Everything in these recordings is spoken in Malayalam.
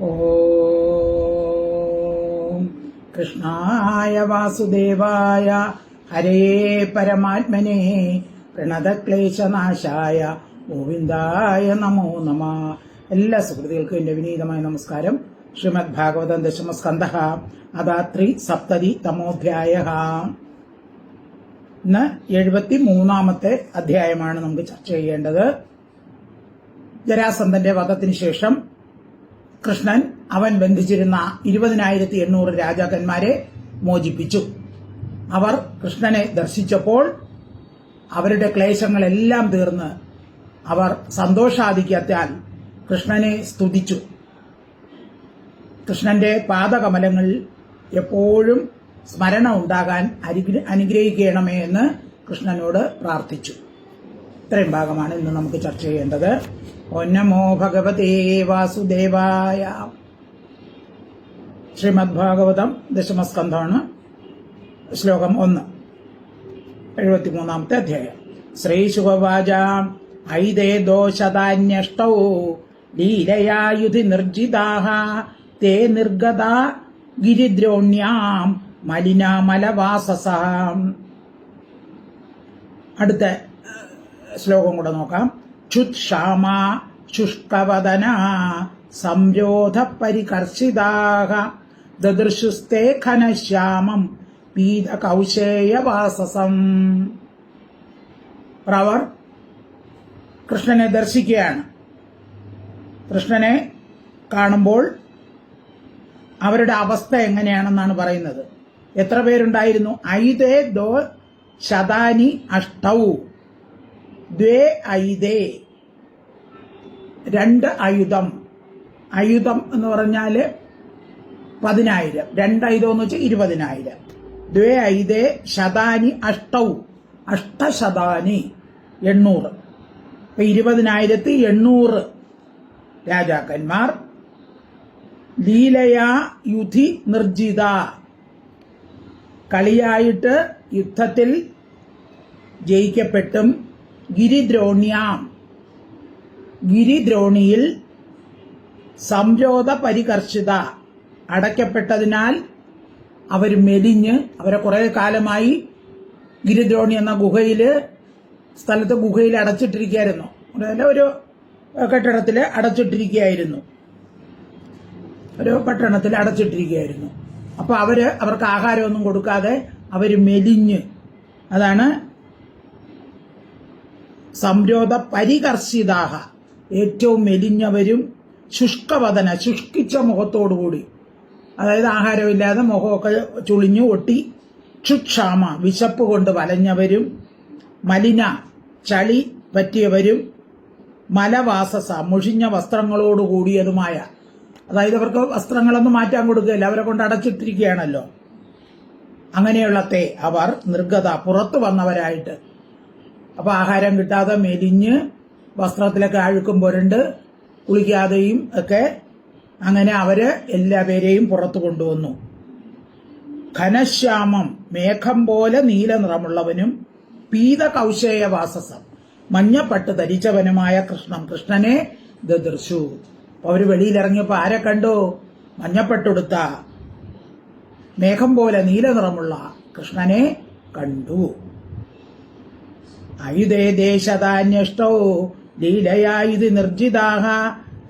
ഓം. കൃഷ്ണായ വാസുദേവായ ഹരേ പരമാത്മനെ പ്രണതക്ലേശനാശായ ഗോവിന്ദായ നമോ നമ. എല്ലാ സുഹൃത്തുക്കൾക്കും എന്റെ വിനീതമായ നമസ്കാരം. ശ്രീമദ് ഭാഗവതം ദശമസ്കന്ധ അതാത്രി സപ്തതി തമോധ്യായ ഇന്ന് എഴുപത്തി മൂന്നാമത്തെ അധ്യായമാണ് നമുക്ക് ചർച്ച ചെയ്യേണ്ടത്. ജരാസന്ധന്റെ വധത്തിന് ശേഷം കൃഷ്ണൻ അവൻ ബന്ധിച്ചിരുന്ന ഇരുപതിനായിരത്തി എണ്ണൂറ് രാജാക്കന്മാരെ മോചിപ്പിച്ചു. അവർ കൃഷ്ണനെ ദർശിച്ചപ്പോൾ അവരുടെ ക്ലേശങ്ങളെല്ലാം തീർന്ന് അവർ സന്തോഷാധിക്യത്താൽ കൃഷ്ണനെ സ്തുതിച്ചു. കൃഷ്ണന്റെ പാദകമലങ്ങളിൽ എപ്പോഴും സ്മരണ ഉണ്ടാകാൻ അനുഗ്ര- അനുഗ്രഹിക്കണമേ എന്ന് കൃഷ്ണനോട് പ്രാർത്ഥിച്ചു. ഇത്രയും ഭാഗമാണ് ഇന്ന് നമുക്ക് ചർച്ച ചെയ്യേണ്ടത്. ഒന്നമോ ഭഗവതേ വാസുദേവായ. ശ്രീമദ് ഭാഗവതം ദശമസ്കന്ധമാണ് ശ്ലോകം ഒന്ന് എഴുപത്തിമൂന്നാമത്തെ അധ്യായം. ശ്രീശുഭവാച ഐതേ ദോഷതാന്യഷ്ടൗ ലീലയായുധി നിർജിതാഹ തേ നിർഗത ഗിരിദ്രോണ്യാം മലിനാമലവാസസ അടുത്ത ശ്ലോകം കൂടെ നോക്കാം. ക്ഷുത് ക്ഷാമ ശുഷ്കവദന സംരോധ പരികർഷിതാഹ ദദൃശുസ്തേ ഘനശ്യാമം പീത കൗശേയവാസസം അവർ കൃഷ്ണനെ ദർശിക്കുകയാണ്. കൃഷ്ണനെ കാണുമ്പോൾ അവരുടെ അവസ്ഥ എങ്ങനെയാണെന്നാണ് പറയുന്നത്. എത്ര പേരുണ്ടായിരുന്നു? ഐതേ ദോ ശതാനി അഷ്ടൗ. ദ്വേ ഐതേ രണ്ട് ആയുധം. ആയുധം എന്ന് പറഞ്ഞാൽ പതിനായിരം. രണ്ട് ആയുധം എന്ന് വെച്ചാൽ ഇരുപതിനായിരം. ദ്വേ ഐതേ ശതാനി അഷ്ടൗ. അഷ്ടശതാനി എണ്ണൂറ്. അപ്പൊ ഇരുപതിനായിരത്തി എണ്ണൂറ് രാജാക്കന്മാർ. ലീലയാ യുധി നിർജിത. കളിയായിട്ട് യുദ്ധത്തിൽ ജയിക്കപ്പെട്ടും ഗിരിദ്രോണ്യാം. ഗിരിദ്രോണിയിൽ സംരോധ പരികർഷിത അടയ്ക്കപ്പെട്ടതിനാൽ അവർ മെലിഞ്ഞ് അവരെ കുറെ കാലമായി ഗിരിദ്രോണി എന്ന ഗുഹയിൽ സ്ഥലത്ത് ഗുഹയിൽ അടച്ചിട്ടിരിക്കുകയായിരുന്നു. അതായത് ഒരു കെട്ടിടത്തിൽ അടച്ചിട്ടിരിക്കുകയായിരുന്നു. ഒരു പട്ടണത്തിൽ അടച്ചിട്ടിരിക്കുകയായിരുന്നു. അപ്പോൾ അവർ അവർക്ക് ആഹാരമൊന്നും കൊടുക്കാതെ അവർ മെലിഞ്ഞ് അതാണ് സംരോധ പരികർഷിതാഹ ഏറ്റവും മെലിഞ്ഞവരും ശുഷ്കവദന ശുഷ്കിച്ച മുഖത്തോടുകൂടി. അതായത് ആഹാരമില്ലാതെ മുഖമൊക്കെ ചുളിഞ്ഞു ഒട്ടി ക്ഷുക്ഷാമ വിശപ്പ് കൊണ്ട് വലഞ്ഞവരും മലിന ചളി പറ്റിയവരും മലവാസസ മുഷിഞ്ഞ വസ്ത്രങ്ങളോട് കൂടിയതുമായ. അതായത് അവർക്ക് വസ്ത്രങ്ങളൊന്നും മാറ്റാൻ കൊടുക്കുകയില്ല അവരെ കൊണ്ട് അടച്ചിട്ടിരിക്കുകയാണല്ലോ. അങ്ങനെയുള്ളത്തെ അവർ നിർഗത പുറത്തു വന്നവരായിട്ട് അപ്പൊ ആഹാരം കിട്ടാതെ മെലിഞ്ഞ് വസ്ത്രത്തിലൊക്കെ അഴുക്കും പുരണ്ട് കുളിക്കാതെയും ഒക്കെ അങ്ങനെ അവർ എല്ലാ പേരെയും പുറത്തു കൊണ്ടുവന്നു. ഘനശ്യാമം മേഘം പോലെ നീല നിറമുള്ളവനും പീത കൗശേയ വാസസം മഞ്ഞപ്പട്ട് ധരിച്ചവനുമായ കൃഷ്ണൻ. കൃഷ്ണനെ ദൃശു അപ്പൊ അവർ വെളിയിലിറങ്ങിയപ്പോ ആരെ കണ്ടു? മഞ്ഞപ്പെട്ടെടുത്ത മേഘം പോലെ നീല നിറമുള്ള കൃഷ്ണനെ കണ്ടു. ആയുധേ ദേശതാന്യഷ്ടോ ലീലയായുധി നിർജിതാഹ.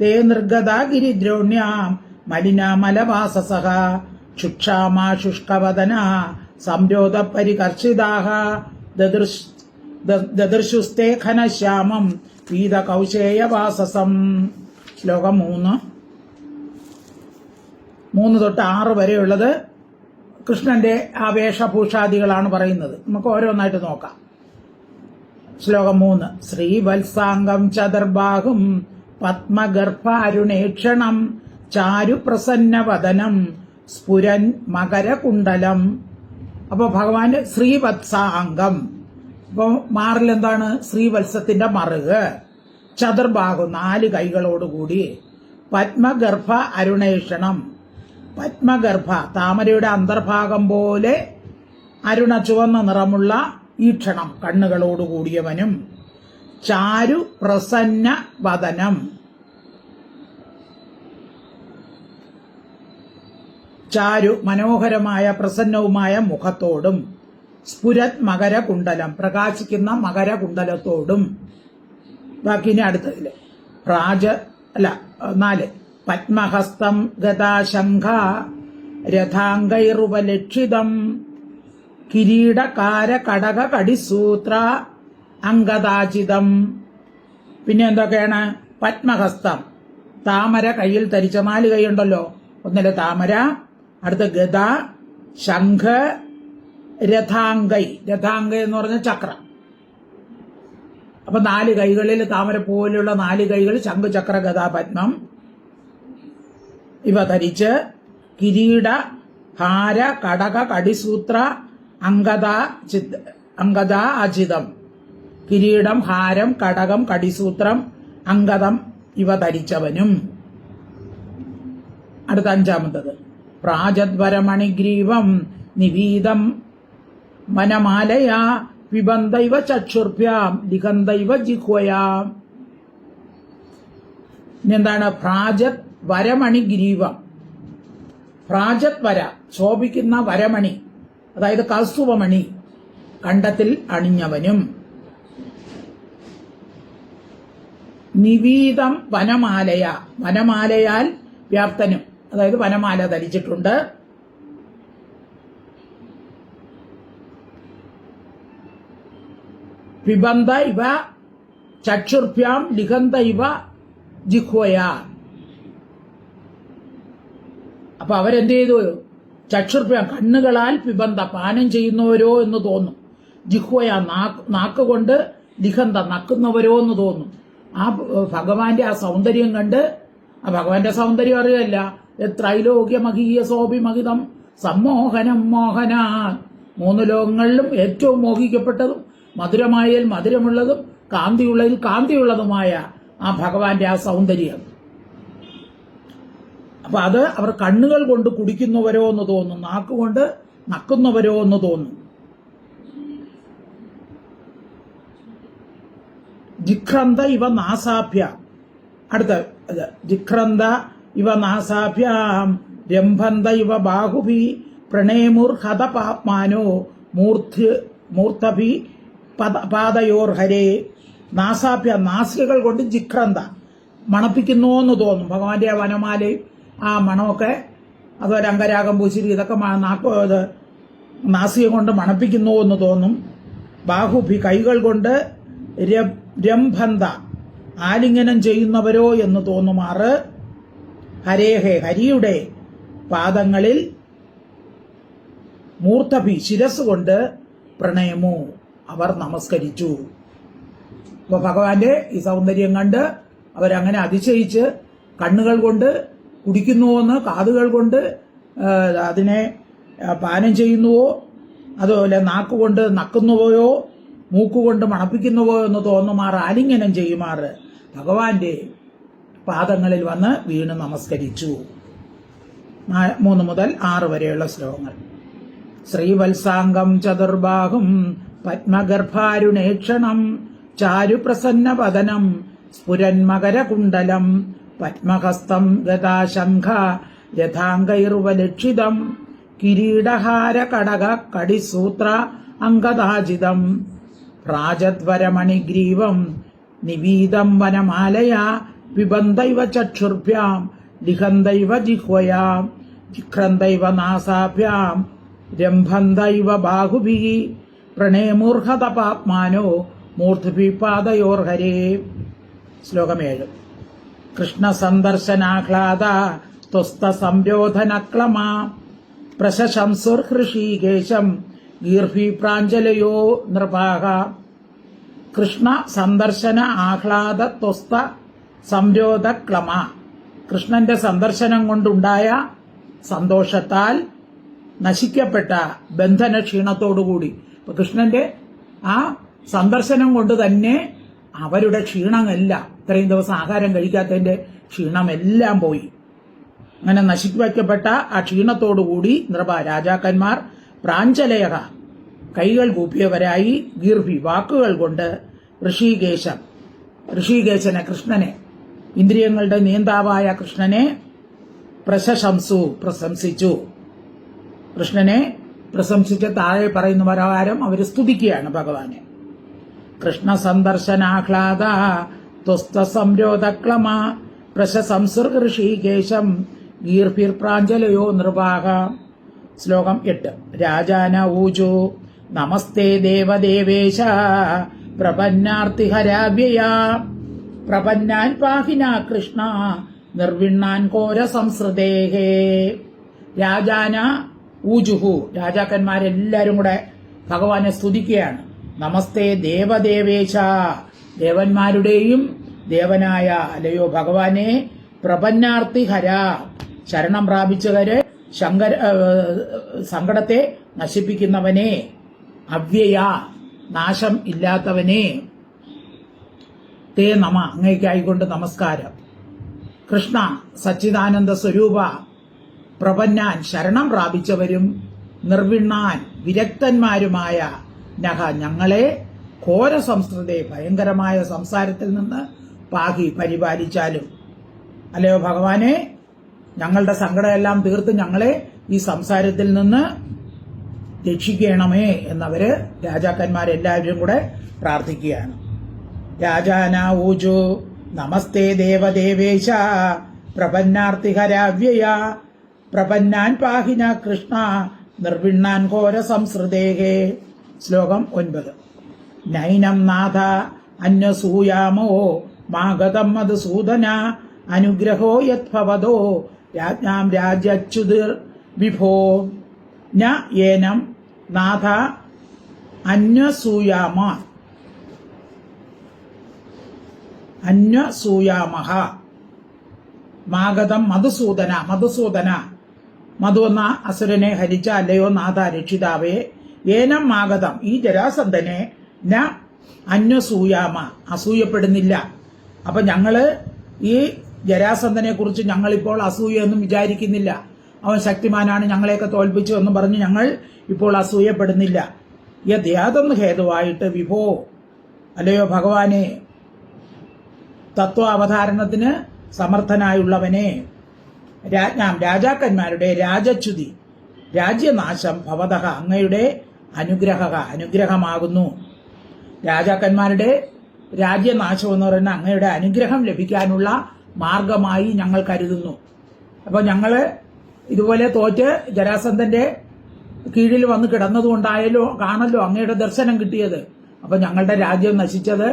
തേ നിർഗതാ ഗിരിദ്രോണ്യാം മലിനാമലവാസസഹ ക്ഷുക്ഷാമാ ശുഷ്കവദന. സംരോധ പരികർഷിതാഹ. ദദൃശുസ്തേ ഘനശ്യാമം. പീത കൗശേയവാസസം ശ്ലോകം മൂന്ന്. മൂന്ന് തൊട്ട് ആറ് വരെയുള്ളത് കൃഷ്ണന്റെ ആ വേഷഭൂഷാദികളാണ് പറയുന്നത്. നമുക്ക് ഓരോന്നായിട്ട് നോക്കാം. ശ്ലോകം മൂന്ന് ശ്രീവത്സാംഗം ചതുർബാഹും പത്മഗർഭാരുണേക്ഷണം ചാരുപ്രസന്നവദനം സ്ഫുരൻ മകരകുണ്ടലം അപ്പൊ ഭഗവാന് ശ്രീവത്സാംഗം. അപ്പൊ മാറിൽ എന്താണ് ശ്രീവത്സത്തിന്റെ മറുക്. ചതുർഭാഗം നാല് കൈകളോടുകൂടി പത്മഗർഭ അരുണേഷണം. പത്മഗർഭ താമരയുടെ അന്തർഭാഗം പോലെ അരുണ ചുവന്ന നിറമുള്ള ഈക്ഷണം കണ്ണുകളോടുകൂടിയവനും ചാരു പ്രസന്ന വദനം. ചാരു മനോഹരമായ പ്രസന്നവുമായ മുഖത്തോടും സ്ഫുരത് മകരകുണ്ടലം പ്രകാശിക്കുന്ന മകരകുണ്ടലത്തോടും. ബാക്കി ഇനി അടുത്തതിൽ പ്രാജ അല്ല നാല്. പത്മഹസ്തം ഗതാശംഖ രഥാംഗൈറുപലക്ഷിതം കിരീടകാര കടക കടിസൂത്ര അങ്കദാചിതം പിന്നെ എന്തൊക്കെയാണ്? പത്മഹസ്തം. താമര കയ്യിൽ ധരിച്ച നാല് കൈയുണ്ടല്ലോ ഒന്നിലെ താമര അടുത്ത ഗദ ശംഖ രഥാംഗൈ. രഥാംഗ എന്ന് പറഞ്ഞ ചക്രം. അപ്പൊ നാല് കൈകളിൽ താമര പോലെയുള്ള നാല് കൈകൾ ശംഖ ചക്ര ഗദാ പത്മം. ഇവ ധരിച്ച് കിരീട ഹാര കടക കടിസൂത്ര അങ്കദ ചിത് അങ്കദ അജിതം. കിരീടം ഹാരം കടകം കടിസൂത്രം അങ്കദം ഇവ ധരിച്ചവനും. അടുത്ത അഞ്ചാമത്തത്. പ്രാജദ്വരമണിഗ്രീവം നിവീതം മനമാലയാ വിബന്ധൈവ ചക്ഷുർഭ്യാം ദിഗന്ധൈവ ജിഹ്വയാം. എന്താണ്? പ്രാജത് വരമണിഗ്രീവം പ്രാജത് വര ശോഭിക്കുന്ന വരമണി. അതായത് കൗസ്തുവമണി കണ്ടത്തിൽ അണിഞ്ഞവനും. നിവീതം വനമാലയ വനമാലയാൽ വ്യാപ്തനും. അതായത് വനമാല ധരിച്ചിട്ടുണ്ട്. പിബന്ധ ഇവ ചക്ഷുർഭ്യാം ലിഖന്ത ഇവ ജിഹ്വയാ. അപ്പൊ അവരെന്ത് ചെയ്തു? ചക്ഷുർഭ്യാം കണ്ണുകളാൽ പിബന്ധ പാനം ചെയ്യുന്നവരോ എന്ന് തോന്നും. ജിഹ്വയ നാക്ക് കൊണ്ട് ദിഹന്ത നക്കുന്നവരോ എന്ന് തോന്നും. ആ ഭഗവാന്റെ ആ സൗന്ദര്യം കണ്ട് ആ ഭഗവാന്റെ സൗന്ദര്യം അറിയല്ല. ത്രൈലോക്യമഹീയ മഹീയ സോഭി മഹിതം സമ്മോഹനം മോഹന മൂന്ന് ലോകങ്ങളിലും ഏറ്റവും മോഹിക്കപ്പെട്ടതും മധുരമായതിൽ മധുരമുള്ളതും കാന്തിയുള്ളതിൽ കാന്തിയുള്ളതുമായ ആ ഭഗവാന്റെ ആ സൗന്ദര്യം. അപ്പൊ അത് അവർ കണ്ണുകൾ കൊണ്ട് കുടിക്കുന്നവരോ എന്ന് തോന്നും നാക്കുകൊണ്ട് നക്കുന്നവരോ എന്ന് തോന്നും. ജിഖ്രന്ത ഇവ നാസാഭ്യ. അടുത്ത ജിഖ്രന്ത ഇവ നാസാഭ്യാം രംഭന്ത ഇവ ബാഹുഭി പ്രണേമുർ ഹതപാത്മാനോ മൂർത്തി മൂർത്തഭി പദ പാതയോർ ഹരേ നാസാഭ്യ നാസികകൾ കൊണ്ട് ജിഖ്രന്ത മണപ്പിക്കുന്നു എന്ന് തോന്നും. ഭഗവാന്റെ ആ വനമാലയും ആ മണമൊക്കെ അത് രംഗരാഗം പൂശിരി ഇതൊക്കെ നാക്കോ നാസിക കൊണ്ട് മണപ്പിക്കുന്നു എന്ന് തോന്നും. ബാഹുഭി കൈകൾ കൊണ്ട് രംഭന്ത ആലിംഗനം ചെയ്യുന്നവരോ എന്ന് തോന്നുമാറ്. ഹരേഹേ ഹരിയുടെ പാദങ്ങളിൽ മൂർത്തഭി ശിരസ് കൊണ്ട് പ്രണയമു അവർ നമസ്കരിച്ചു. അപ്പൊ ഭഗവാന്റെ ഈ സൗന്ദര്യം കണ്ട് അവരങ്ങനെ അതിശയിച്ച് കണ്ണുകൾ കൊണ്ട് കുടിക്കുന്നുവെന്ന് കാതുകൾ കൊണ്ട് അതിനെ പാനം ചെയ്യുന്നുവോ? അതുപോലെ നാക്കുകൊണ്ട് നക്കുന്നുവോയോ? മൂക്കുകൊണ്ട് മണപ്പിക്കുന്നുവോ എന്ന് തോന്നുമാർ ആലിംഗനം ചെയ്യുമാർ. ഭഗവാന്റെ പാദങ്ങളിൽ വന്ന് വീണ് നമസ്കരിച്ചു. മൂന്ന് മുതൽ ആറ് വരെയുള്ള ശ്ലോകങ്ങൾ. ശ്രീവത്സാംഗം ചതുർബാഹും പത്മഗർഭാരുണേക്ഷണം ചാരുപ്രസന്നപദനം സ്ഫുരന്മകരകുണ്ടലം പത്മഹസ്തം ഗതാശംഖ രഥാംഗൈർവലക്ഷിതം. കിരീടഹാര കടക കടിസൂത്ര അങ്കദാജിതം പ്രാജദ്വരമണിഗ്രീവം നിവീതം വനമാലയാ പിബന്ധൈവ ചക്ഷുർഭ്യാം. ലിഖന്തൈവ ജിഹ്വയാം. ജിഖ്രന്തൈവ നാസാഭ്യാം. രംഭന്തൈവ ബാഹുഭി. പ്രണേമൂർഹതപാത്മാനോ മൂർത്തിഭി പാദയോർഹരേ ശ്ലോകമേഴ് കൃഷ്ണ സന്ദർശനാഹ്ലാദ ത്വസ്ത സംയോധനക്ലമ പ്രശംസുർ ഹൃഷീകേശം ഗീർഹി പ്രാഞ്ജലയോ നൃപാഹ. കൃഷ്ണ സന്ദർശന ആഹ്ലാദ ത്വസ്ത സംരോധക്ലമ കൃഷ്ണന്റെ സന്ദർശനം കൊണ്ടുണ്ടായ സന്തോഷത്താൽ നശിക്കപ്പെട്ട ബന്ധന ക്ഷീണത്തോടുകൂടി കൃഷ്ണന്റെ ആ സന്ദർശനം കൊണ്ട് തന്നെ അവരുടെ ക്ഷീണമെല്ലാം. ഇത്രയും ദിവസം ആഹാരം കഴിക്കാത്തതിന്റെ ക്ഷീണമെല്ലാം പോയി. അങ്ങനെ നശിപ്പിക്കപ്പെട്ട ആ ക്ഷീണത്തോടുകൂടി നൃപ രാജാക്കന്മാർ പ്രാഞ്ചലയക കൈകൾ കൂപ്പിയവരായി ഗീർഭി വാക്കുകൾ കൊണ്ട് ഋഷികേശം ഋഷികേശനെ കൃഷ്ണനെ ഇന്ദ്രിയങ്ങളുടെ നിയന്താവായ കൃഷ്ണനെ പ്രശംസു പ്രശംസിച്ചു. കൃഷ്ണനെ പ്രശംസിച്ച് താഴെ പറയുന്ന പ്രകാരം അവർ സ്തുതിക്കുകയാണ് ഭഗവാനെ. കൃഷ്ണ സന്ദർശനാഹ്ലാദ ത്വസ്ത സംരോധക്ലമ പ്രശംസൃ ഋഷികേശം ഗീർഭിർ പ്രാഞ്ജലയോ നിർവാഹ. ശ്ലോകം എട്ട്. രാജാന ഊജു. നമസ്തേ ദേവദേവേശ. പ്രപന്നാർത്തിഹരാവ്യയ പ്രപന്നാൻ പാഹിന കൃഷ്ണ. നിർവിണ്ണാൻ ഘോര സംസൃതേഹേ. രാജാന ഊജുഹു. രാജാക്കന്മാരെല്ലാരും കൂടെ ഭഗവാനെ സ്തുതിക്കുകയാണ്. നമസ്തേ ദേവദേവേശ. ദേവന്മാരുടെയും ദേവനായ അല്ലയോ ഭഗവാനെ പ്രപന്നാർത്തി ഹര. ശരണം പ്രാപിച്ചവര് ശങ്കര സങ്കടത്തെ നശിപ്പിക്കുന്നവനെ അവ്യയ നാശം ഇല്ലാത്തവനെ. തേ നമ. അങ്ങേക്കായിക്കൊണ്ട് നമസ്കാരം. കൃഷ്ണ സച്ചിദാനന്ദ സ്വരൂപ പ്രപന്നാൻ ശരണം പ്രാപിച്ചവരും നിർവിണ്ണാൻ വിരക്തന്മാരുമായ നഹ ഞങ്ങളെ ഘോര സംസ്കൃതയെ ഭയങ്കരമായ സംസാരത്തിൽ നിന്ന് പാകി പരിപാലിച്ചാലും. അല്ലയോ ഭഗവാനെ? ഞങ്ങളുടെ സങ്കടമെല്ലാം തീർത്ത് ഞങ്ങളെ ഈ സംസാരത്തിൽ നിന്ന് രക്ഷിക്കണമേ എന്നവര് രാജാക്കന്മാരെല്ലാവരും കൂടെ പ്രാർത്ഥിക്കുകയാണ്. രാജാന ഊജു നമസ്തേ ദേവദേവേശ പ്രപന്നാർത്തിഹരാവ്യയ പ്രപന്നാൻ പാഹിന കൃഷ്ണ നിർവിണ്ണാൻ ഘോര സംസൃതേഹേ ശ്ലോകം ഒൻപത്. നൈനം നാഥ അന്യസൂയാമോ മാഗതം മധുസൂദന അനുഗ്രഹോ യദ്ഭവതോ രാജ്ഞാം രാജ്യച്യുതിർ വിഭോ. ന ഏനം നാഥ അന്യസൂയാമ അന്യസൂയാമഹ മാഗതം മധുസൂദന മധുസൂദന മധു എന്ന അസുരനെ ഹരിച്ച അല്ലയോ നാഥ രക്ഷിതാവേ? ഏനം മാഗതം ഈ ജരാസന്ധനെ ന അന്വസൂയാമ. അസൂയപ്പെടുന്നില്ല. അപ്പൊ ഞങ്ങൾ ഈ ജരാസന്ധനെ കുറിച്ച് ഞങ്ങളിപ്പോൾ അസൂയൊന്നും വിചാരിക്കുന്നില്ല. അവൻ ശക്തിമാനാണ് ഞങ്ങളെയൊക്കെ തോൽപ്പിച്ചു എന്ന് പറഞ്ഞ് ഞങ്ങൾ ഇപ്പോൾ അസൂയപ്പെടുന്നില്ല. യത് യാതൊന്ന് ഹേതുവായിട്ട് വിഭോ. അല്ലയോ ഭഗവാനെ? തത്വാവതാരണത്തിന് സമർത്ഥനായുള്ളവനെ. രാജാക്കന്മാരുടെ രാജച്യുതി. രാജ്യനാശം ഭവതഹ. അങ്ങയുടെ അനുഗ്രഹ അനുഗ്രഹമാകുന്നു. രാജാക്കന്മാരുടെ രാജ്യനാശം എന്ന് പറയുന്ന അങ്ങയുടെ അനുഗ്രഹം ലഭിക്കാനുള്ള മാർഗമായി ഞങ്ങൾ കരുതുന്നു. അപ്പോൾ ഞങ്ങൾ ഇതുപോലെ തോറ്റ് ജരാസന്ധന്റെ കീഴിൽ വന്ന് കിടന്നതുകൊണ്ടായാലോ കാണല്ലോ അങ്ങയുടെ ദർശനം കിട്ടിയത്. അപ്പൊ ഞങ്ങളുടെ രാജ്യം നശിച്ചത്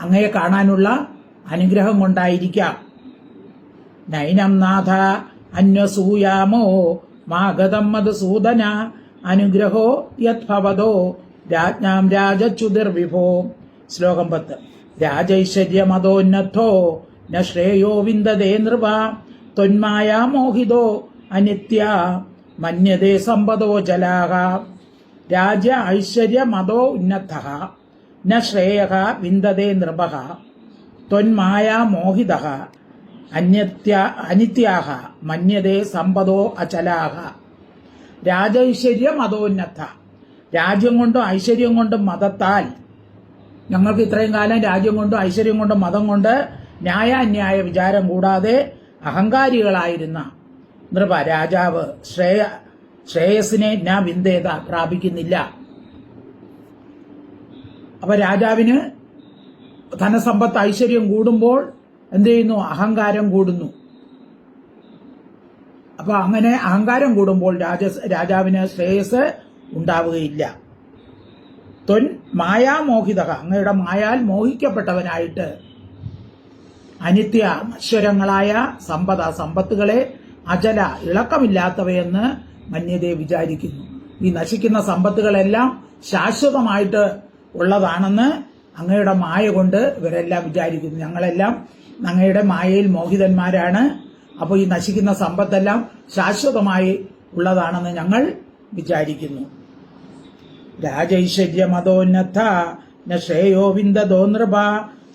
അങ്ങയെ കാണാനുള്ള അനുഗ്രഹം കൊണ്ടായിരിക്കാം. നൈനം നാഥ അന്വസൂയാമോ മാഗതം മധുസൂദന അനുഗ്രഹോ യദ്ഭവതോ. രാജ്ഞാം രാജച്യുതിർവിഭോ ശ്ലോകം പത്ത്. രാജൈശ്വര്യമതോന്നത്തോ. ന ശ്രേയോ വിന്ദതേ നൃപ. ത്വന്മായ മോഹിതോ. അനിത്യ. മന്യതേ സമ്പദോ ജലാഹ. രാജ ഐശ്വര്യമതോ ഉന്നത ന ശ്രേയ വിന്ദതേ നൃപ ത്വന്മായ മോഹിത അന്യത്യ അനിത്യാഹ. മന്യതേ സമ്പദോ അചലാഹ. രാജൈശ്വര്യം മതോന്നത രാജ്യം കൊണ്ടും ഐശ്വര്യം കൊണ്ടും മതത്താൽ. ഞങ്ങൾക്ക് ഇത്രയും കാലം രാജ്യം കൊണ്ടും ഐശ്വര്യം കൊണ്ടും മതം കൊണ്ട് ന്യായാന്യായ വിചാരം കൂടാതെ അഹങ്കാരികളായിരുന്ന നൃപ രാജാവ് ശ്രേയ ശ്രേയസിനെ ഞാൻ വിന്ദേത പ്രാപിക്കുന്നില്ല. അപ്പൊ രാജാവിന് ധനസമ്പത്ത് ഐശ്വര്യം കൂടുമ്പോൾ എന്ത് ചെയ്യുന്നു? അഹങ്കാരം കൂടുന്നു. അപ്പൊ അങ്ങനെ അഹങ്കാരം കൂടുമ്പോൾ രാജ രാജാവിന് ശ്രേയസ് ഉണ്ടാവുകയില്ല. ത്വൻ മായാമോഹിത അങ്ങയുടെ മായാൽ മോഹിക്കപ്പെട്ടവനായിട്ട് അനിത്യ നശ്വരങ്ങളായ സമ്പത സമ്പത്തുകളെ അജല ഇളക്കമില്ലാത്തവയെന്ന് മന്യതയെ വിചാരിക്കുന്നു. ഈ നശിക്കുന്ന സമ്പത്തുകളെല്ലാം ശാശ്വതമായിട്ട് ഉള്ളതാണെന്ന് അങ്ങയുടെ മായ കൊണ്ട് ഇവരെല്ലാം വിചാരിക്കുന്നു. ഞങ്ങളെല്ലാം അങ്ങയുടെ മായയിൽ മോഹിതന്മാരാണ്. അപ്പോൾ ഈ നശിക്കുന്ന സമ്പത്തെല്ലാം ശാശ്വതമായി ഉള്ളതാണെന്ന് ഞങ്ങൾ വിചാരിക്കുന്നു. രാജൈശ്വര്യമതോന്നത ന ശ്രേയോ വിന്ദതോ നൃപ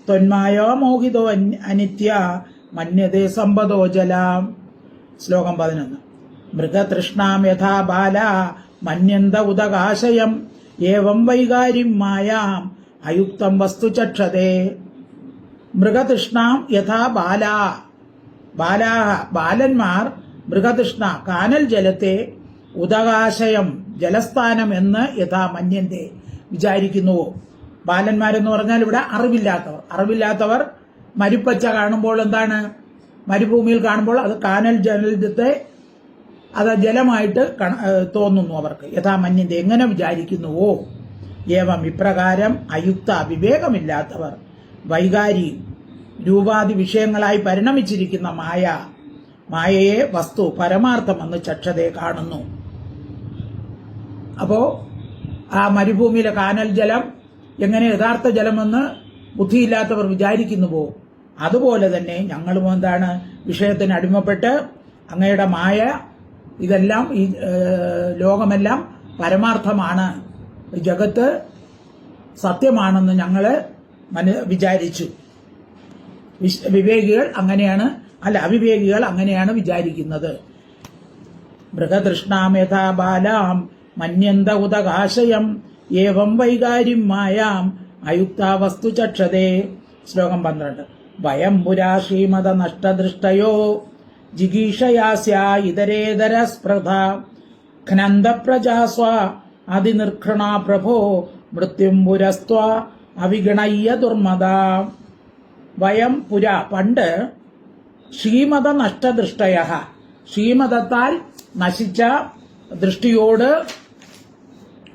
ത്വന്മായോ മോഹിതോ അന്- അനിത്യ മന്യതേ സമ്പദോ ജലാം. ശ്ലോകം പതിനൊന്ന്. മൃഗതൃഷ്ണാം യഥാ ബാല മന്യന്ത ഉദകാശയം ഏവം വൈകാര്യം മായാം അയുക്തം വസ്തു ചക്ഷതേ. മൃഗതൃഷ്ണാം യഥാ ബാലാ. ബാലാഹ ബാലന്മാർ മൃഗതൃഷ്ണ കാനൽ ജലത്തെ ഉദകാശയം ജലസ്ഥാനം എന്ന് യഥാ മന്യന്റെ വിചാരിക്കുന്നുവോ ബാലന്മാരെന്ന് പറഞ്ഞാൽ ഇവിടെ അറിവില്ലാത്തവർ. അറിവില്ലാത്തവർ മരുപ്പച്ച കാണുമ്പോൾ എന്താണ്? മരുഭൂമിയിൽ കാണുമ്പോൾ അത് കാനൽ ജലത്തെ അത് ജലമായിട്ട് തോന്നുന്നു അവർക്ക്. യഥാമന്യന്റെ എങ്ങനെ വിചാരിക്കുന്നുവോ? ഏവം ഇപ്രകാരം അയുക്ത വിവേകമില്ലാത്തവർ വൈകാരി രൂപാതി വിഷയങ്ങളായി പരിണമിച്ചിരിക്കുന്ന മായ മായയെ വസ്തു പരമാർത്ഥമെന്ന് ചക്ഷതയെ കാണുന്നു. അപ്പോൾ ആ മരുഭൂമിയിലെ കാനൽ ജലം എങ്ങനെ യഥാർത്ഥ ജലമെന്ന് ബുദ്ധിയില്ലാത്തവർ വിചാരിക്കുന്നുവോ? അതുപോലെ തന്നെ ഞങ്ങളും എന്താണ് വിഷയത്തിന് അടിമപ്പെട്ട് അങ്ങയുടെ മായ ഇതെല്ലാം ഈ ലോകമെല്ലാം പരമാർത്ഥമാണ്. ജഗത്ത് സത്യമാണെന്ന് ഞങ്ങൾ മന- വിചാരിച്ചു. വിവേകികൾ അങ്ങനെയാണ് അല്ല അവിവേകികൾ അങ്ങനെയാണ് വിചാരിക്കുന്നത്. മൃഗതൃഷ്ണാമേധാബാലാം മന്യന്ത ഉദകാശയം ഏവം വൈകാര്യം മായാം അയുക്ത വസ്തു ചക്ഷതേ. ശ്ലോകം പന്ത്രണ്ട്. വയം പുരാ ശ്രീമത നഷ്ടദൃഷ്ടയോ ജിഗീഷയാസ്യ ഇതരേതര സ്പൃധ ഘ്നന്ദ പ്രജാസ്വ അതിനിർഘൃണ പ്രഭോ മൃത്യും പുരസ്ത്വ അവിഗണയ്യ ദുർമദ. വയം പുര പണ്ട് ശ്രീമത നഷ്ടദൃഷ്ടയ ശ്രീമതത്താൽ നശിച്ച ദൃഷ്ടിയോട്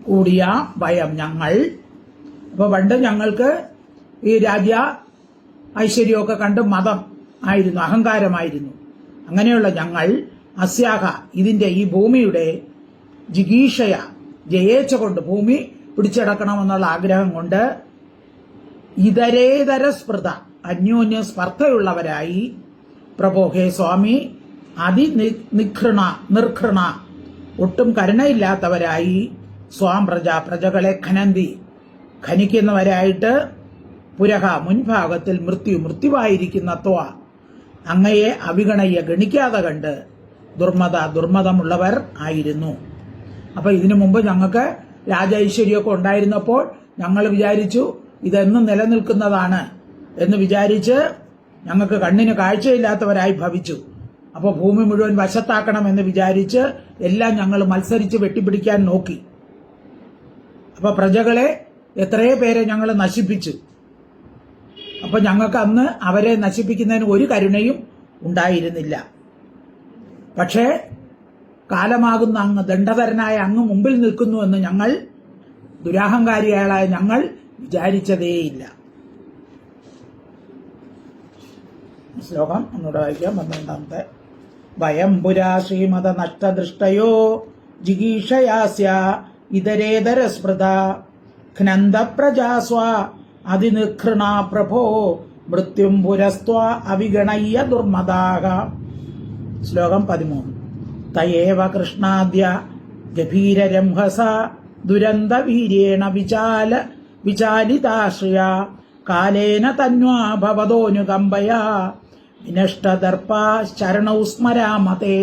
കൂടിയ ഭയം ഞങ്ങൾ. അപ്പൊ പണ്ട് ഞങ്ങൾക്ക് ഈ രാജ്യ ഐശ്വര്യമൊക്കെ കണ്ട് മതം ആയിരുന്നു അഹങ്കാരമായിരുന്നു. അങ്ങനെയുള്ള ഞങ്ങൾ അസ്യാഹ ഇതിന്റെ ഈ ഭൂമിയുടെ ജിഗീഷയ ജയേച്ച കൊണ്ട് ഭൂമി പിടിച്ചെടുക്കണമെന്നുള്ള ആഗ്രഹം കൊണ്ട് ഇതരേതര സ്പൃത അന്യോന്യ സ്പർദ്ധയുള്ളവരായി പ്രഭോ ഹേ സ്വാമി അതി നിഘൃണ നിർഘൃണ. ഒട്ടും കരുണയില്ലാത്തവരായി സ്വാം പ്രജ പ്രജകളെ ഖനന്തി. ഖനിക്കുന്നവരായിട്ട് പുരഹ മുൻഭാഗത്തിൽ മൃത്യു മൃത്യുവായിരിക്കുന്ന ത്വ. അങ്ങയെ അവിഗണയ്യ ഗണിക്കാതെ കണ്ട് ദുർമത ദുർമതമുള്ളവർ ആയിരുന്നു. അപ്പൊ ഇതിനു മുമ്പ് ഞങ്ങൾക്ക് രാജൈശ്വര്യമൊക്കെ ഉണ്ടായിരുന്നപ്പോൾ ഞങ്ങൾ വിചാരിച്ചു ഇതെന്നും നിലനിൽക്കുന്നതാണ് എന്ന് വിചാരിച്ച് ഞങ്ങൾക്ക് കണ്ണിന് കാഴ്ചയില്ലാത്തവരായി ഭവിച്ചു. അപ്പോൾ ഭൂമി മുഴുവൻ വശത്താക്കണം എന്ന് വിചാരിച്ച് എല്ലാം ഞങ്ങൾ മത്സരിച്ച് വെട്ടിപ്പിടിക്കാൻ നോക്കി. അപ്പൊ പ്രജകളെ എത്രയോ പേരെ ഞങ്ങൾ നശിപ്പിച്ചു. അപ്പൊ ഞങ്ങൾക്ക് അന്ന് അവരെ നശിപ്പിക്കുന്നതിന് ഒരു കരുണയും ഉണ്ടായിരുന്നില്ല. പക്ഷേ കാലമാകുന്ന അങ്ങ് ദണ്ഡധരനായ അങ്ങ് മുമ്പിൽ നിൽക്കുന്നു എന്ന് ഞങ്ങൾ ദുരാഹങ്കാരികളായ ഞങ്ങൾ വിചാരിച്ചതേയില്ല. ശ്ലോകം ഒന്നുകൂടെ വായിക്കാം. പന്ത്രണ്ടാമത്തെ. ഭയം പുരാ ശ്രീമത നഷ്ടദൃഷ്ടയോ ജിഗീഷയാസ്യ ഇതരേതര സ്മൃത ഘ്നന്ദ പ്രജാസ്വ അതിനിഘൃണ പ്രഭോ മൃത്യും പുരസ്ത്വ അവിഗണയ്യ ദുർമദാഹ. ശ്ലോകം പതിമൂന്ന്. തയേവ കൃഷ്ണാദ്യ ഗഭീരരംഹസ ദുരന്തവീര്യേണ വിചാല വിചാലിതാശ്രിയ. കാലേന തന്വാ ഭവതോനുകമ്പയാ. വിനഷ്ടദർപ്പ ശരണൗ സ്മരാമതേ.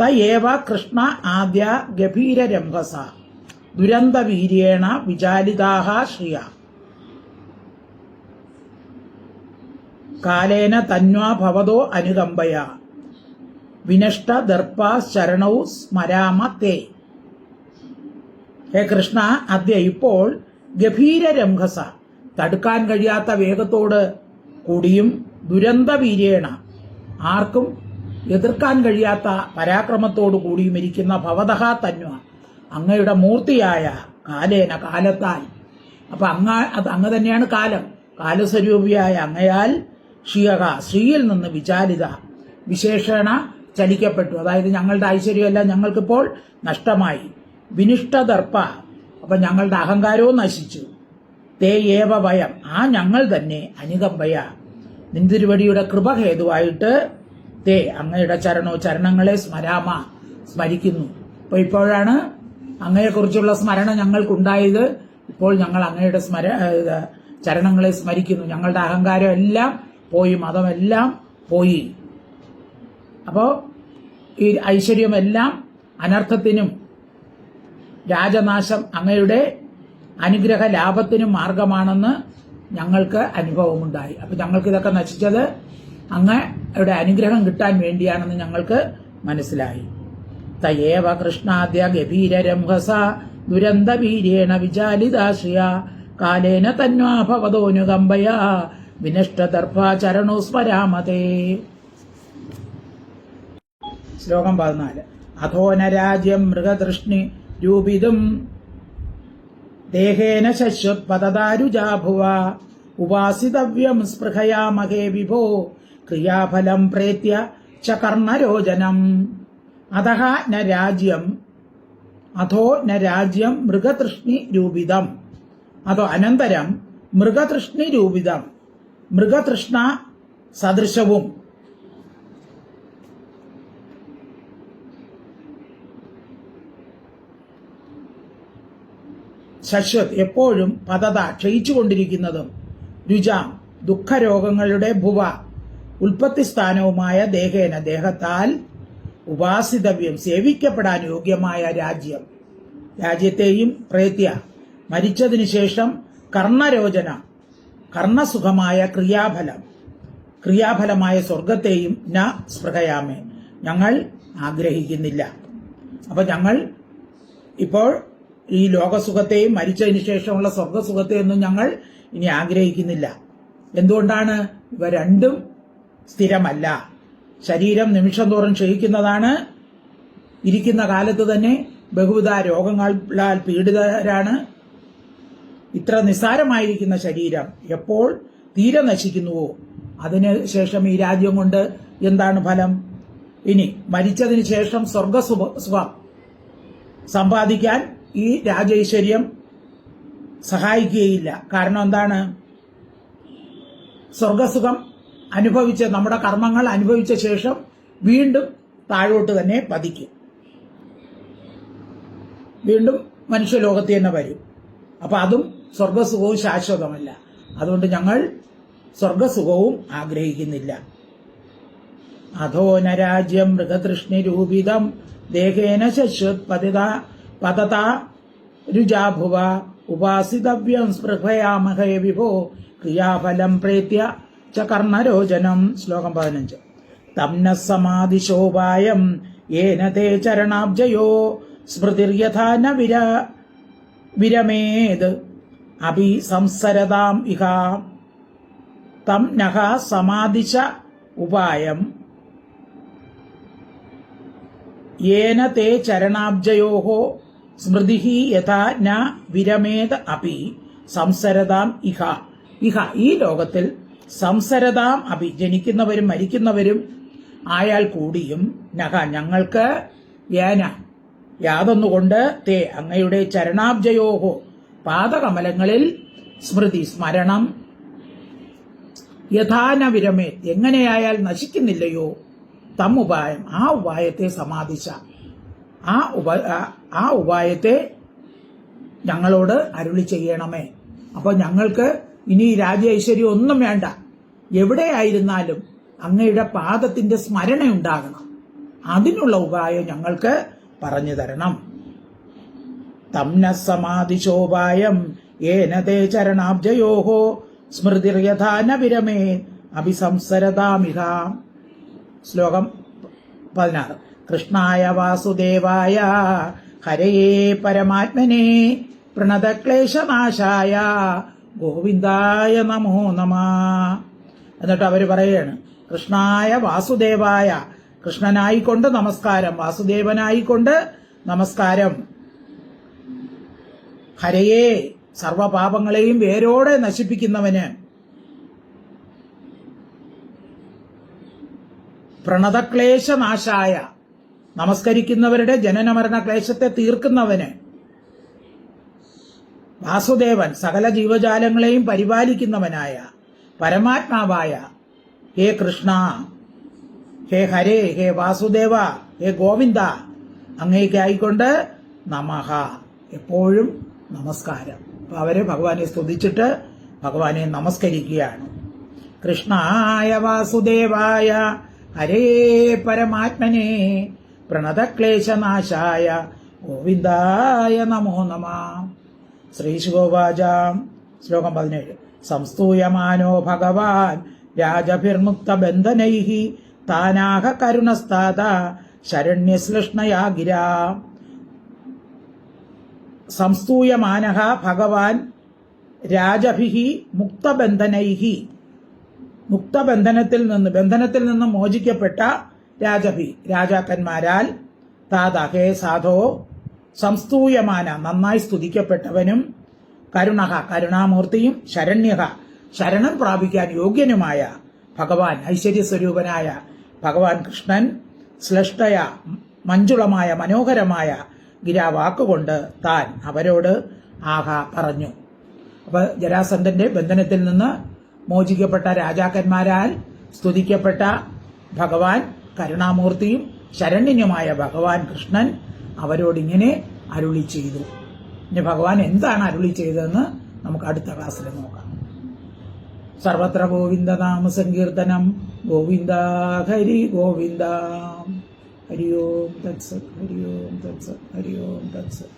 തയേവ കൃഷ്ണ ആദ്യ ഗഭീരരംഭസ ദുരന്തവീര്യേണ വിചാലിതാഹ ശ്രിയ. കാലേന തന്വാ ഭവതോ അനുകമ്പയ. വിനഷ്ട ദർപ്പ ശരണൗ സ്മരാമ തേ ഹേ കൃഷ്ണ അദ്യ ഇപ്പോൾ ഗഭീരരംഹസ തടുക്കാൻ കഴിയാത്ത വേഗത്തോട് കൂടിയും ദുരന്തവീര്യേണ ആർക്കും എതിർക്കാൻ കഴിയാത്ത പരാക്രമത്തോടു കൂടിയും ഇരിക്കുന്ന ഭവതഹ തന്വ അങ്ങയുടെ മൂർത്തിയായ കാലേന കാലത്താൽ. അപ്പൊ അങ്ങ അത് അങ്ങ് തന്നെയാണ് കാലം. കാലസ്വരൂപിയായ അങ്ങയാൽ ഷിയക ശ്രീയിൽ നിന്ന് വിചാരിത വിശേഷണ ചലിക്കപ്പെട്ടു. അതായത് ഞങ്ങളുടെ ഐശ്വര്യമെല്ലാം ഞങ്ങൾക്കിപ്പോൾ നഷ്ടമായി. വിനിഷ്ടദർപ്പ അപ്പൊ ഞങ്ങളുടെ അഹങ്കാരവും നശിച്ചു. തേ ഏവ ഭയം ആ ഞങ്ങൾ തന്നെ അനുകമ്പയ നിന്തിരുവടിയുടെ കൃപ ഹേതുവായിട്ട് തേ അങ്ങയുടെ ചരണോ ചരണങ്ങളെ സ്മരാമ സ്മരിക്കുന്നു. അപ്പൊ ഇപ്പോഴാണ് അങ്ങയെക്കുറിച്ചുള്ള സ്മരണ ഞങ്ങൾക്കുണ്ടായത്. ഇപ്പോൾ ഞങ്ങൾ അങ്ങയുടെ സ്മര ചരണങ്ങളെ സ്മരിക്കുന്നു. ഞങ്ങളുടെ അഹങ്കാരം എല്ലാം പോയി മതമെല്ലാം പോയി. അപ്പോ ഈ ഐശ്വര്യമെല്ലാം അനർത്ഥത്തിനും രാജനാശം അങ്ങയുടെ അനുഗ്രഹ ലാഭത്തിനും മാർഗമാണെന്ന് ഞങ്ങൾക്ക് അനുഭവമുണ്ടായി. അപ്പൊ ഞങ്ങൾക്ക് ഇതൊക്കെ നശിച്ചത് അങ്ങയുടെ അനുഗ്രഹം കിട്ടാൻ വേണ്ടിയാണെന്ന് ഞങ്ങൾക്ക് മനസ്സിലായി. തയേവ കൃഷ്ണാദ്യ ഗഭീരരംഹസ ദുരന്തവീര്യേണ വിചാലിതാശ്രിയ കാലേന തന്വാ ഭവതോനുകമ്പയാ ചരണോ സ്മരാമതേ. ശ്ലോകം പതിനാല്. അധോനരാജ്യം മൃഗതൃഷ്ണി രൂപിതും ദേഹേന ശശ്വത്പദാരുജാഭുവ ഉപാസിതവ്യം സ്പൃഹയാമഹേ വിഭോ. ക്രിയാഫലം പ്രേത്യ ച കർണരോചനം അതഹ ന രാജ്യം. അധോ ന രാജ്യം മൃഗതൃഷ്ണി രൂപിതം അതോ അനന്തരം മൃഗതൃഷ്ണി രൂപിതം മൃഗതൃഷ്ണ സദൃശവും. ശശ്വത് എപ്പോഴും പതത ക്ഷയിച്ചുകൊണ്ടിരിക്കുന്നതും രുചാം ദുഃഖരോഗങ്ങളുടെ ഭുവ ഉൽപ്പത്തി സ്ഥാനവുമായ ദേഹേന ദേഹത്താൽ ഉപാസിതവ്യം സേവിക്കപ്പെടാൻ യോഗ്യമായ രാജ്യം. രാജ്യത്തെയും പ്രേത്യ മരിച്ചതിനു ശേഷം കർണരോചന കർണസുഖമായ ക്രിയാഫലം. ക്രിയാഫലമായ സ്വർഗത്തെയും ന സ്പൃഹയാമേ. ഞങ്ങൾ ആഗ്രഹിക്കുന്നില്ല. അപ്പൊ ഞങ്ങൾ ഇപ്പോൾ ഈ ലോകസുഖത്തെയും മരിച്ചതിന് ശേഷമുള്ള സ്വർഗസുഖത്തെയൊന്നും ഞങ്ങൾ ഇനി ആഗ്രഹിക്കുന്നില്ല. എന്തുകൊണ്ടാണ് ഇവ രണ്ടും സ്ഥിരമല്ല? ശരീരം നിമിഷം തോറും ക്ഷയിക്കുന്നതാണ്. ഇരിക്കുന്ന കാലത്ത് തന്നെ ബഹുവിധ രോഗങ്ങളാൽ പീഡിതരാണ്. ഇത്ര നിസ്സാരമായിരിക്കുന്ന ശരീരം എപ്പോൾ തീരെ നശിക്കുന്നുവോ? അതിന് ശേഷം ഈ രാജ്യം കൊണ്ട് എന്താണ് ഫലം? ഇനി മരിച്ചതിന് ശേഷം സ്വർഗസുഖ സുഖം സമ്പാദിക്കാൻ ഈ രാജൈശ്വര്യം സഹായിക്കുകയില്ല. കാരണം എന്താണ്? സ്വർഗസുഖം അനുഭവിച്ച നമ്മുടെ കർമ്മങ്ങൾ അനുഭവിച്ച ശേഷം വീണ്ടും താഴോട്ട് തന്നെ പതിക്കും. വീണ്ടും മനുഷ്യലോകത്ത് തന്നെ വരും. അപ്പൊ അതും സ്വർഗസുഖവും ശാശ്വതമല്ല. അതുകൊണ്ട് ഞങ്ങൾ സ്വർഗസുഖവും ആഗ്രഹിക്കുന്നില്ല. അധോനരാജ്യം മൃഗതൃഷ്ണി രൂപിതം ദേഹേന ശശ്വത് പതിത പതത രുജാഭുവ ഉപാസിതവ്യം സ്പൃഹയാമഹേ വിഭോ ക്രിയാഫലം പ്രേത്യ ച കർണരോചനം ശ്ലോകം പതിനഞ്ച്. തംന സമാധിശോപായം ഏന തേ ചരണാബ്ജയോ സ്മൃതിർയഥാ ന വിര വിരമേത് അഭി സംസരതാം ഇഹ തം നഹ സമാധിശ ഉപായം യേന തേ ചരണാബ്ജയോ സ്മൃതി യഥാ ന വിരമേത അപി സംസരതാം ഇഹ. ഇഹ ഈ ലോകത്തിൽ സംസരതാം അപി ജനിക്കുന്നവരും മരിക്കുന്നവരും ആയാൽ കൂടിയും നഹ ഞങ്ങൾക്ക് യേന യാതൊന്നുകൊണ്ട് തേ അങ്ങയുടെ ചരണാബ്ജയോഹോ പാദകമലങ്ങളിൽ സ്മൃതി സ്മരണം. യഥാന വിരമേ എങ്ങനെയായാൽ നശിക്കുന്നില്ലയോ? തം ഉപായം ആ ഉപായത്തെ സമാധിച്ച ആ ഉപ ആ- ഉപായത്തെ ഞങ്ങളോട് അരുളി ചെയ്യണമേ. അപ്പോൾ ഞങ്ങൾക്ക് ഇനി രാജ ഐശ്വര്യം ഒന്നും വേണ്ട. എവിടെയായിരുന്നാലും അങ്ങയുടെ പാദത്തിന്റെ സ്മരണ ഉണ്ടാകണം. അതിനുള്ള ഉപായം ഞങ്ങൾക്ക് പറഞ്ഞു തരണം. തംന സമാധിശോപായം ഏനതേ ചരണാബ്ജയോഹോ സ്മൃതിർയഥാന വിരമേ അഭിസംസരതാമിഹ. ശ്ലോകം പതിനാറ്. കൃഷ്ണായ വാസുദേവായ ഹരയേ പരമാത്മനെ പ്രണതക്ലേശനാശായ ഗോവിന്ദായ നമോ നമ. എന്നിട്ട് അവർ പറയാണ് കൃഷ്ണായ വാസുദേവായ കൃഷ്ണനായിക്കൊണ്ട് നമസ്കാരം വാസുദേവനായിക്കൊണ്ട് നമസ്കാരം. ഹരയേ സർവപാപങ്ങളെയും വേരോടെ നശിപ്പിക്കുന്നവന് പ്രണതക്ലേശനാശായ നമസ്കരിക്കുന്നവരുടെ ജനനമരണ ക്ലേശത്തെ തീർക്കുന്നവന് വാസുദേവൻ സകല ജീവജാലങ്ങളെയും പരിപാലിക്കുന്നവനായ പരമാത്മാവായ ഹേ കൃഷ്ണ ഹേ ഹരേ ഹേ വാസുദേവ ഹേ ഗോവിന്ദ അങ്ങേക്കായിക്കൊണ്ട് നമഹ എപ്പോഴും നമസ്കാരം. അപ്പൊ അവരെ ഭഗവാനെ സ്തുതിച്ചിട്ട് ഭഗവാനെ നമസ്കരിക്കുകയാണ്. കൃഷ്ണായ വാസുദേവായ ഹരേ പരമാത്മനെ പ്രണതക്ലേശനാശായ ഗോവിന്ദായ നമോ നമ. ശ്രീശുഗോവാച ശ്ലോകം പതിനേഴ്. സംസ്തൂയമാനോ ഭഗവാൻ രാജഭിർമുക്ത ബന്ധനൈ താനാഹ കരുണസ്താത ശരണ്യശ്ലഷ്ണയാ ഗിരാ സംസ്തൂയമാനഹ ഭഗവാൻ രാജഭിഹി മുക്തബന്ധനൈഹി. മുക്തബന്ധനത്തിൽ നിന്ന് ബന്ധനത്തിൽ നിന്ന് മോചിക്കപ്പെട്ട രാജഭി രാജാക്കന്മാരാൽ താത ഹേ സാധോ സംസ്തൂയമാന നന്നായി സ്തുതിക്കപ്പെട്ടവനും കരുണഹ കരുണാമൂർത്തിയും ശരണ്യഹ ശരണം പ്രാപിക്കാൻ യോഗ്യനുമായ ഭഗവാൻ ഐശ്വര്യസ്വരൂപനായ ഭഗവാൻ കൃഷ്ണൻ ശ്ലഷ്ടയ മഞ്ജുളമായ മനോഹരമായ ഗിരാവാക്കുകൊണ്ട് താൻ അവരോട് ആഹ പറഞ്ഞു. അപ്പൊ ജരാസന്ധന്റെ ബന്ധനത്തിൽ നിന്ന് മോചിക്കപ്പെട്ട രാജാക്കന്മാരാൽ സ്തുതിക്കപ്പെട്ട ഭഗവാൻ കരുണാമൂർത്തിയും ശരണ്യനുമായ ഭഗവാൻ കൃഷ്ണൻ അവരോടിങ്ങനെ അരുളി ചെയ്തു. ഇനി ഭഗവാൻ എന്താണ് അരുളി ചെയ്തതെന്ന് നമുക്ക് അടുത്ത ക്ലാസ്സിൽ നോക്കാം. സർവത്ര ഗോവിന്ദ നാമ സങ്കീർത്തനം. ഗോവിന്ദ ഹരി ഗോവിന്ദ. ഹരി ഓം തത്സത് ഹരി ഓം തത്സത് ഹരി ഓം തത്സത്.